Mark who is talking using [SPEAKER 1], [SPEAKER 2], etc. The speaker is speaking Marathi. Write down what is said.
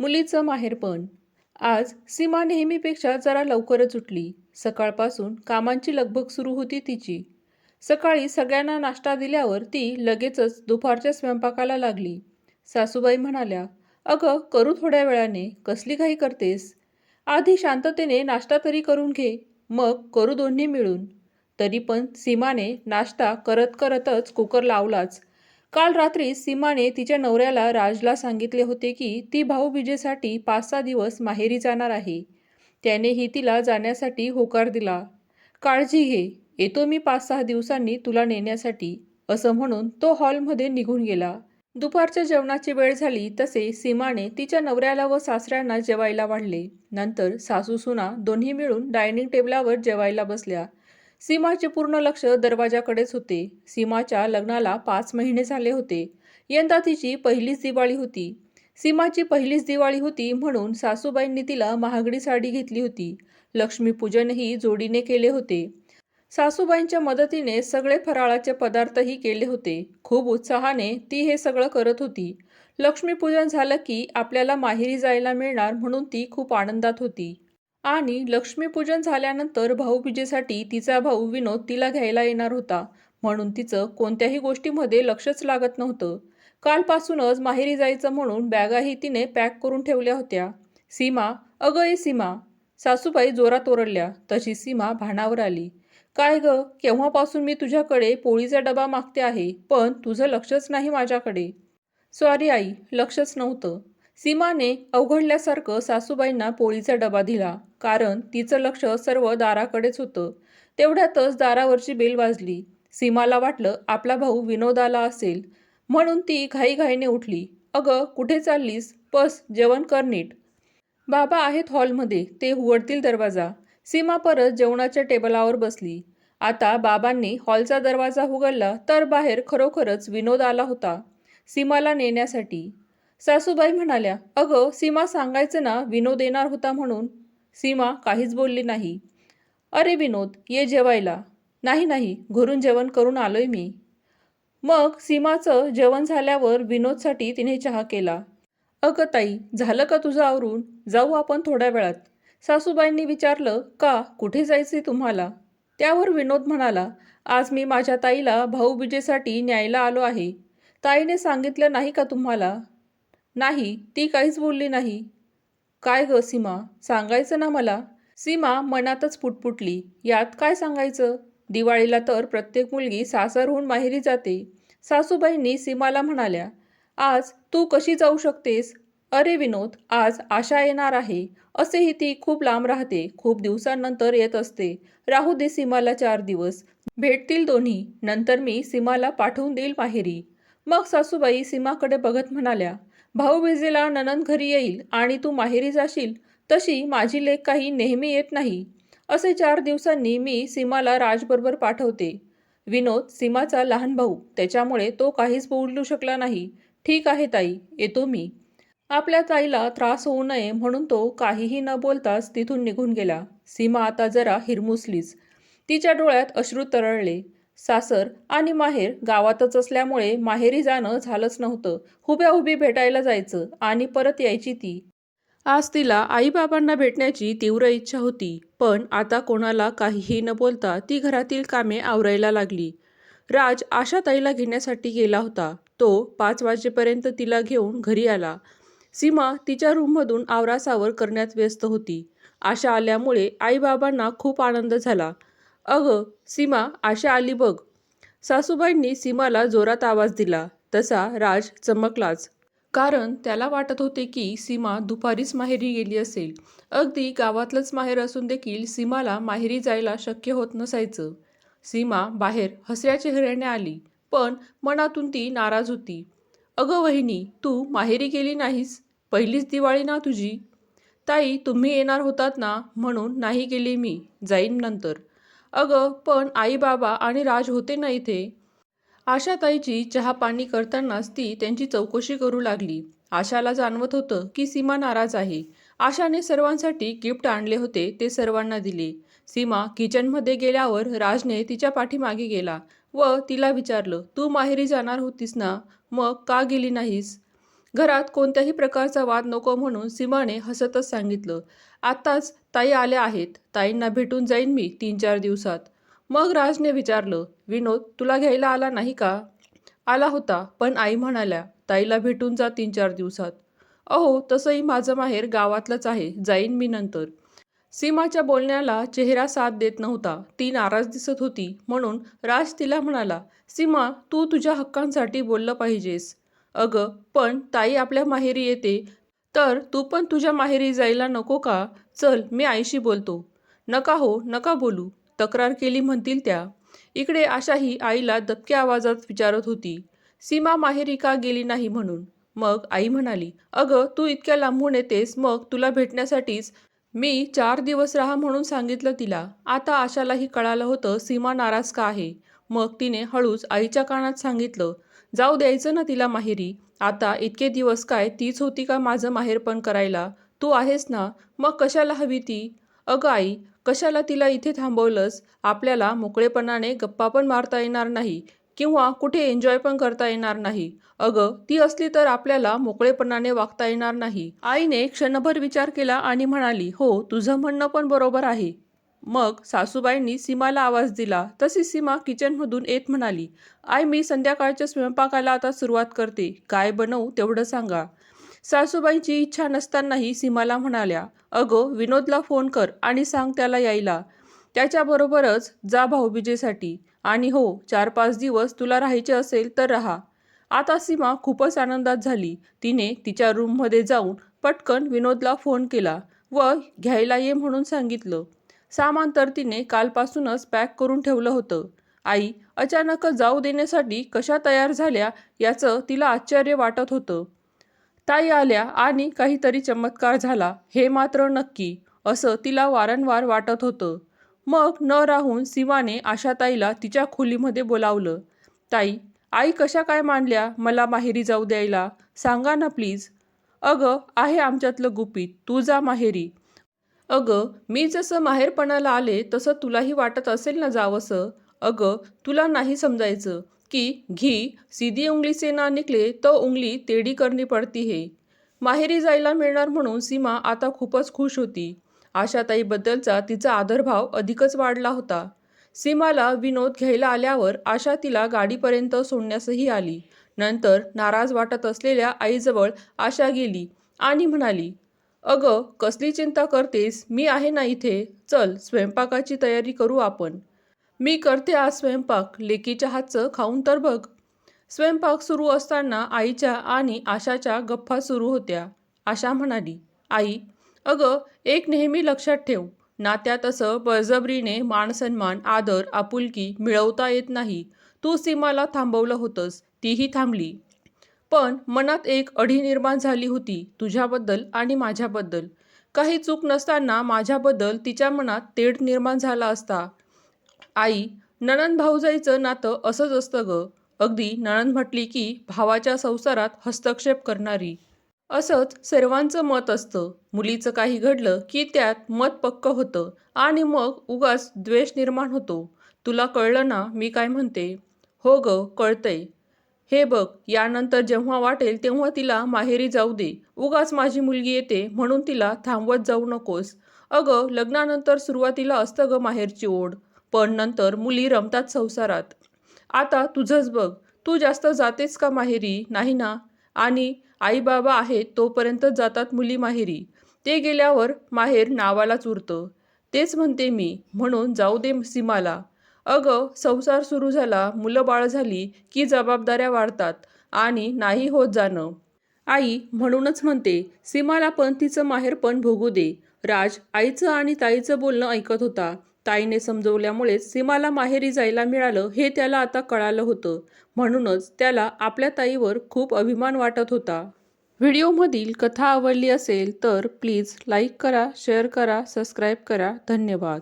[SPEAKER 1] मुलीचं माहेरपण आज सीमा नेहमीपेक्षा जरा लवकरच उठली. सकाळपासून कामांची लगबग सुरू होती तिची. सकाळी सगळ्यांना नाश्ता दिल्यावर ती लगेचच दुपारच्या स्वयंपाकाला लागली. सासूबाई म्हणाल्या अगं करू थोड्या वेळाने. कसली घाई करतेस? आधी शांततेने नाश्ता तरी करून घे. मग करू दोन्ही मिळून. तरी पण सीमाने नाश्ता करत करतच कुकर लावलाच. काल रात्री सीमाने तिच्या नवऱ्याला राजला सांगितले होते की ती भाऊबीजेसाठी पाच सहा दिवस माहेरी जाणार आहे. त्यानेही तिला जाण्यासाठी होकार दिला. काळजी घे येतो मी पाच सहा दिवसांनी तुला नेण्यासाठी असं म्हणून तो हॉलमध्ये निघून गेला. दुपारच्या जेवणाची वेळ झाली तसे सीमाने तिच्या नवऱ्याला व सासऱ्यांना जेवायला वाढले. नंतर सासू सुना दोन्ही मिळून डायनिंग टेबलावर जेवायला बसल्या. सीमाचे पूर्ण लक्ष दरवाजाकडेच होते. सीमाच्या लग्नाला पाच महिने झाले होते. यंदा तिची पहिलीच दिवाळी होती. सीमाची पहिलीच दिवाळी होती म्हणून सासूबाईंनी तिला महागडी साडी घेतली होती. लक्ष्मीपूजनही जोडीने केले होते. सासूबाईंच्या मदतीने सगळे फराळाचे पदार्थही केले होते. खूप उत्साहाने ती हे सगळं करत होती. लक्ष्मीपूजन झालं की आपल्याला माहेरी जायला मिळणार म्हणून ती खूप आनंदात होती. आणि लक्ष्मीपूजन झाल्यानंतर भाऊबीजेसाठी तिचा भाऊ विनोद तिला घ्यायला येणार होता. म्हणून तिचं कोणत्याही गोष्टीमध्ये लक्षच लागत नव्हतं. कालपासूनच माहेरी जायचं म्हणून बॅगाही तिने पॅक करून ठेवल्या होत्या. सीमा अगं ए सीमा. सासूबाई जोरात ओरडल्या. तशी सीमा भानावर आली. काय ग केव्हापासून मी तुझ्याकडे पोळीचा डबा मागते आहे पण तुझं लक्षच नाही माझ्याकडे. सॉरी आई लक्षच नव्हतं. सीमाने अवघडल्यासारखं सासूबाईंना पोळीचा डबा दिला. कारण तिचं लक्ष सर्व दाराकडेच होतं. तेवढ्यातच दारावरची बेल वाजली. सीमाला वाटलं आपला भाऊ विनोदाला असेल. म्हणून ती घाईघाईने उठली. अगं कुठे चाललीस? बस जेवण कर नीट. बाबा आहेत हॉलमध्ये. ते उघडतील दरवाजा. सीमा परत जेवणाच्या टेबलावर बसली. आता बाबांनी हॉलचा दरवाजा उघडला तर बाहेर खरोखरच विनोद आला होता. सीमाला नेण्यासाठी. सासूबाई म्हणाल्या अगं सीमा सांगायचं ना विनोद येणार होता म्हणून. सीमा काहीच बोलली नाही. अरे विनोद ये जेवायला. नाही नाही घरून जेवण करून आलोय मी. मग सीमाचं जेवण झाल्यावर विनोदसाठी तिने चहा केला. अगं ताई झालं का तुझं आवरून? जाऊ आपण थोड्या वेळात. सासूबाईंनी विचारलं का कुठे जायचे तुम्हाला? त्यावर विनोद म्हणाला आज मी माझ्या ताईला भाऊबीजेसाठी न्यायला आलो आहे. ताईने सांगितलं नाही का तुम्हाला? नाही ती काहीच बोलली नाही. काय ग सीमा सांगायचं ना मला? सीमा मनातच पुटपुटली. यात काय सांगायचं? दिवाळीला तर प्रत्येक मुलगी सासरहून माहेरी जाते. सासूबाईंनी सीमाला म्हणाल्या आज तू कशी जाऊ शकतेस? अरे विनोद आज आशा येणार आहे. असेही ती खूप लांब राहते खूप दिवसांनंतर येत असते. राहू दे सीमाला चार दिवस. भेटतील दोन्ही. नंतर मी सीमाला पाठवून देईल माहेरी. मग सासूबाई सीमाकडे बघत म्हणाल्या भाऊबीजेला ननंद घरी येईल आणि तू माहेरी जाशील तशी माझी लेख काही नेहमी येत नाही. असे चार दिवसांनी मी सीमाला राजबरोबर पाठवते. विनोद सीमाचा लहान भाऊ त्याच्यामुळे तो काहीच बोलू शकला नाही. ठीक आहे ताई येतो मी. आपल्या ताईला त्रास होऊ नये म्हणून तो काहीही न बोलताच तिथून निघून गेला. सीमा आता जरा हिरमुसलीच तिच्या डोळ्यात अश्रू तरळले. सासर आणि माहेर गावातच असल्यामुळे माहेरी जाणं झालंच नव्हतं. हुब्या हुबी भेटायला जायचं आणि परत यायची ती. आज तिला आईबाबांना भेटण्याची तीव्र इच्छा होती पण आता कोणाला काहीही न बोलता ती घरातील कामे आवरायला लागली. राज आशाताईला घेण्यासाठी गेला होता. तो पाच वाजेपर्यंत तिला घेऊन घरी आला. सीमा तिच्या रूममधून आवरासावर करण्यात व्यस्त होती. आशा आल्यामुळे आईबाबांना खूप आनंद झाला. अगं सीमा आशा आली बघ. सासूबाईंनी सीमाला जोरात आवाज दिला. तसा राज चमकलाच. कारण त्याला वाटत होते की सीमा दुपारीच माहेरी गेली असेल. अगदी गावातलंच माहेर असून देखील सीमाला माहेरी जायला शक्य होत नसायचं. सीमा बाहेर हसऱ्या चेहऱ्याने आली पण मनातून ती नाराज होती. अगं वहिनी तू माहेरी गेली नाहीस? पहिलीच दिवाळी ना तुझी? ताई तुम्ही येणार होतात ना म्हणून नाही गेले मी. जाईन नंतर. अगं पण आई बाबा आणि राज होते ना इथे? आशाताईची चहा पाणी करतानाच ती त्यांची चौकशी करू लागली. आशाला जाणवत होतं की सीमा नाराज आहे. आशाने सर्वांसाठी गिफ्ट आणले होते ते सर्वांना दिले. सीमा किचनमध्ये गेल्यावर राजने तिच्या पाठीमागे गेला व तिला विचारलं तू माहेरी जाणार होतीस ना? मग का गेली नाहीस? घरात कोणत्याही प्रकारचा वाद नको म्हणून सीमाने हसतच सांगितलं. आत्ताच ताई आल्या आहेत. ताईंना भेटून जाईन मी तीन चार दिवसात. मग राजने विचारलं विनोद तुला घ्यायला आला नाही का? आला होता पण आई म्हणाल्या ताईला भेटून जा तीन चार दिवसात. अहो तसंही माझं माहेर गावातलंच आहे जाईन मी नंतर. सीमाच्या बोलण्याला चेहरा साथ देत नव्हता. ती नाराज दिसत होती म्हणून राज तिला म्हणाला सीमा तू तुझ्या हक्कांसाठी बोललं पाहिजेस. अगं पण ताई आपल्या माहेरी येते तर तू पण तुझ्या माहेरी जायला नको का? चल मी आईशी बोलतो. नका हो नका बोलू तक्रार केली म्हणतील त्या. इकडे आशाही आईला दबक्या आवाजात विचारत होती. सीमा माहेरी का गेली नाही म्हणून? मग आई म्हणाली अगं तू इतक्या लांबून येतेस मग तुला भेटण्यासाठीच मी चार दिवस राहा म्हणून सांगितलं तिला. आता आशालाही कळालं होतं सीमा नाराज का आहे. मग तिने हळूच आईच्या कानात सांगितलं जाऊ द्यायचं ना तिला माहेरी. आता इतके दिवस काय तीच होती का माझं माहेरपण करायला? तू आहेस ना? मग कशाला हवी ती? अगं आई कशाला तिला इथे थांबवलंस? आपल्याला मोकळेपणाने गप्पा पण मारता येणार नाही किंवा कुठे एन्जॉय पण करता येणार नाही. अगं ती असली तर आपल्याला मोकळेपणाने वागता येणार नाही. आईने क्षणभर विचार केला आणि म्हणाली हो तुझं म्हणणं पण बरोबर आहे. मग सासूबाईंनी सीमाला आवाज दिला. तशी सीमा किचनमधून येत म्हणाली आई मी संध्याकाळच्या स्वयंपाकाला आता सुरुवात करते. काय बनवू तेवढं सांगा. सासूबाईंची इच्छा नसतानाही सीमाला म्हणाल्या अगं विनोदला फोन कर आणि सांग त्याला यायला. त्याच्याबरोबरच जा भाऊबीजेसाठी. आणि हो चार पाच दिवस तुला राहायचे असेल तर राहा. आता सीमा खूपच आनंदात झाली. तिने तिच्या रूममध्ये जाऊन पटकन विनोदला फोन केला व घ्यायला ये म्हणून सांगितलं. सामान तर तिने कालपासूनच पॅक करून ठेवलं होतं. आई अचानक जाऊ देण्यासाठी कशा तयार झाल्या याचं तिला आश्चर्य वाटत होतं. ताई आल्या आणि काहीतरी चमत्कार झाला हे मात्र नक्की असं तिला वारंवार वाटत होतं. मग न राहून सीमाने आशाताईला तिच्या खोलीमध्ये बोलावलं. ताई आई कशा काय मांडल्या मला माहेरी जाऊ द्यायला? सांगा ना प्लीज. अगं आहे आमच्यातलं गुपित तू जा माहेरी. अगं मी जसं माहेरपणाला आले तसं तुलाही वाटत असेल ना जावंसं? अगं तुला नाही समजायचं की घी सीधी उंगलीचे ना निकले तर उंगली तेडी करणी पडती हे. माहेरी जायला मिळणार म्हणून सीमा आता खूपच खुश होती. आशाताईबद्दलचा तिचा आदरभाव अधिकच वाढला होता. सीमाला विनोद घ्यायला आल्यावर आशा तिला गाडीपर्यंत सोडण्यासही आली. नंतर नाराज वाटत असलेल्या आईजवळ आशा गेली आणि म्हणाली अगं कसली चिंता करतेस? मी आहे ना इथे. चल स्वयंपाकाची तयारी करू आपण. मी करते आज स्वयंपाक. लेकीच्या हातचं खाऊन तर बघ. स्वयंपाक सुरू असताना आईच्या आणि आशाच्या गप्पा सुरू होत्या. आशा म्हणाली आई अगं एक नेहमी लक्षात ठेव. नात्यात असं बळजबरीने मानसन्मान आदर आपुलकी मिळवता येत नाही. तू सीमाला थांबवलं होतंस. तीही थांबली. पण मनात एक अढी निर्माण झाली होती तुझ्याबद्दल आणि माझ्याबद्दल. काही चूक नसताना माझ्याबद्दल तिच्या मनात तेढ निर्माण झाला असता. आई नणंद भाऊजाईचं नातं असंच असतं ग. अगदी नणंद म्हटली की भावाच्या संसारात हस्तक्षेप करणारी. असंच सर्वांचं मत असतं. मुलीचं काही घडलं की त्यात मत पक्क होतं आणि मग उगाच द्वेष निर्माण होतो. तुला कळलं ना मी काय म्हणते? हो ग कळतंय. हे बघ यानंतर जेव्हा वाटेल तेव्हा तिला माहेरी जाऊ दे. उगाच माझी मुलगी येते म्हणून तिला थांबवत जाऊ नकोस. अगं लग्नानंतर सुरुवातीला असतं ग माहेरची ओढ पण नंतर मुली रमतात संसारात. आता तुझंच बघ तू जास्त जातेस का माहेरी? नाही ना? आणि आई बाबा आहेत तोपर्यंत जातात मुली माहेरी. ते गेल्यावर माहेर नावालाच उरतं. तेच म्हणते मी म्हणून जाऊ दे सीमाला. अगं संसार सुरू झाला मुलं बाळ झाली की जबाबदाऱ्या वाढतात आणि नाही होत जाणं. आई म्हणूनच म्हणते सीमाला पण तिचं माहेर पण भोगू दे. राज आईचं आणि ताईचं बोलणं ऐकत होता. ताईने समजवल्यामुळेच सीमाला माहेरी जायला मिळालं हे त्याला आता कळालं होतं. म्हणूनच त्याला आपल्या ताईवर खूप अभिमान वाटत होता. व्हिडिओमधील कथा आवडली असेल तर प्लीज लाईक करा शेअर करा सबस्क्राईब करा. धन्यवाद.